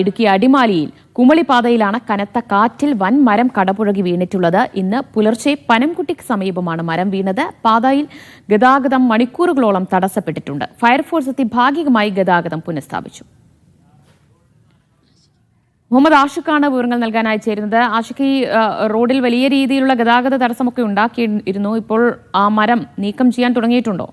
ഇടുക്കി അടിമാലിയിൽ കുമളിപ്പാതയിലാണ് കനത്ത കാറ്റിൽ വൻ മരം കടപുഴകി വീണിട്ടുള്ളത്. ഇന്ന് പുലർച്ചെ പനംകുട്ടിക്ക് സമീപമാണ് മരം വീണത്. പാതയിൽ ഗതാഗതം മണിക്കൂറുകളോളം തടസ്സപ്പെട്ടിട്ടുണ്ട്. ഫയർഫോഴ്സ് എത്തി ഭാഗികമായി ഗതാഗതം പുനഃസ്ഥാപിച്ചു. മുഹമ്മദ് ആഷിഖാണ് വിവരങ്ങൾ നൽകാനായി ചേരുന്നത്. ആഷിഖ് ഈ റോഡിൽ വലിയ രീതിയിലുള്ള ഗതാഗത തടസ്സമൊക്കെ ഉണ്ടാക്കിയിരുന്നു. ഇപ്പോൾ ആ മരം നീക്കം ചെയ്യാൻ തുടങ്ങിയിട്ടുണ്ടോ?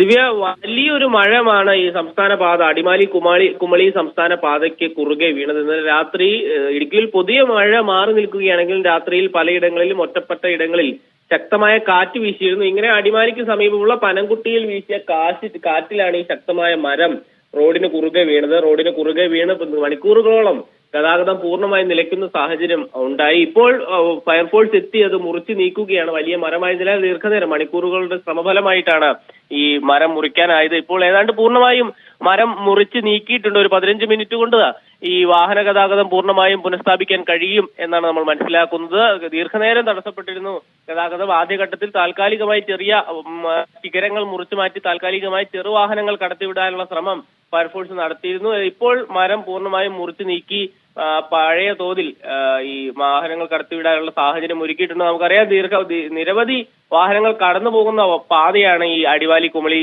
ദിവ്യ വലിയൊരു മഴമാണ് ഈ സംസ്ഥാന പാത അടിമാലി കുമാളി കുമളി സംസ്ഥാന പാതയ്ക്ക് കുറുകെ വീണത്. ഇന്നലെ രാത്രി ഇടുക്കിയിൽ പുതിയ മഴ മാറി നിൽക്കുകയാണെങ്കിലും രാത്രിയിൽ പലയിടങ്ങളിലും ഒറ്റപ്പെട്ട ഇടങ്ങളിൽ ശക്തമായ കാറ്റ് വീശിയിരുന്നു. ഇങ്ങനെ അടിമാലിക്ക് സമീപമുള്ള പനംകുട്ടിയിൽ വീശിയ കാറ്റ് കാറ്റിലാണ് ഈ ശക്തമായ മരം റോഡിന് കുറുകെ വീണത്. റോഡിന് കുറുകെ വീണ് മണിക്കൂറുകളോളം ഗതാഗതം പൂർണമായി നിലയ്ക്കുന്ന സാഹചര്യം ഉണ്ടായി. ഇപ്പോൾ ഫയർഫോഴ്സ് എത്തി അത് മുറിച്ച് നീക്കുകയാണ്. വലിയ മരമായതിനാൽ ദീർഘനേരം മണിക്കൂറുകളുടെ ശ്രമഫലമായിട്ടാണ് ഈ മരം മുറിക്കാനായത്. ഇപ്പോൾ ഏതാണ്ട് പൂർണമായും മരം മുറിച്ച് നീക്കിയിട്ടുണ്ട്. ഒരു പതിനഞ്ച് മിനിറ്റ് കൊണ്ട് ഈ വാഹന ഗതാഗതം പൂർണമായും പുനഃസ്ഥാപിക്കാൻ കഴിയും എന്നാണ് നമ്മൾ മനസ്സിലാക്കുന്നത്. ദീർഘനേരം തടസ്സപ്പെട്ടിരുന്നു ഗതാഗതം. ആദ്യഘട്ടത്തിൽ താൽക്കാലികമായി ചെറിയ ശിഖരങ്ങൾ മുറിച്ചു മാറ്റി താൽക്കാലികമായി ചെറുവാഹനങ്ങൾ കടത്തിവിടാനുള്ള ശ്രമം ഫയർഫോഴ്സ് നടത്തിയിരുന്നു. ഇപ്പോൾ മരം പൂർണമായും മുറിച്ച് നീക്കി പഴയ തോതിൽ ഈ വാഹനങ്ങൾ കടത്തിവിടാനുള്ള സാഹചര്യം ഒരുക്കിയിട്ടുണ്ട് നമുക്കറിയാം. ദീർഘ നിരവധി വാഹനങ്ങൾ കടന്നു പോകുന്ന പാതയാണ് ഈ അടിവാലി കുമളി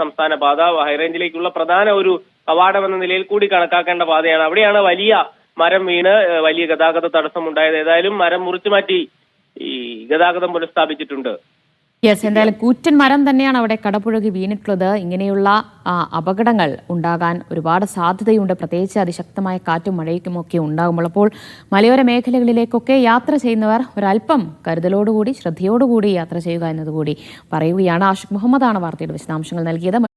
സംസ്ഥാന പാത. ഹൈറേഞ്ചിലേക്കുള്ള പ്രധാന ഒരു കവാടം എന്ന നിലയിൽ കൂടി കണക്കാക്കേണ്ട പാതയാണ്. അവിടെയാണ് വലിയ മരം വീണ് വലിയ ഗതാഗത തടസ്സം ഉണ്ടായത് ഏതായാലും മരം മുറിച്ചു മാറ്റി ഈ ഗതാഗതം പുനഃസ്ഥാപിച്ചിട്ടുണ്ട്. യെസ് എന്തായാലും കൂറ്റൻ മരം തന്നെയാണ് അവിടെ കടപുഴകി വീണിട്ടുള്ളത്. ഇങ്ങനെയുള്ള അപകടങ്ങൾ ഉണ്ടാകാൻ ഒരുപാട് സാധ്യതയുണ്ട്. പ്രത്യേകിച്ച് അതിശക്തമായ കാറ്റും മഴയ്ക്കും ഒക്കെ ഉണ്ടാകുമ്പോൾ. അപ്പോൾ മലയോര മേഖലകളിലേക്കൊക്കെ യാത്ര ചെയ്യുന്നവർ ഒരല്പം കരുതലോടുകൂടി ശ്രദ്ധയോടുകൂടി യാത്ര ചെയ്യുക എന്നതുകൂടി പറയുകയാണ് ആഷിഖ് മുഹമ്മദാണ് വാർത്തയുടെ വിശദാംശങ്ങൾ നൽകിയത്.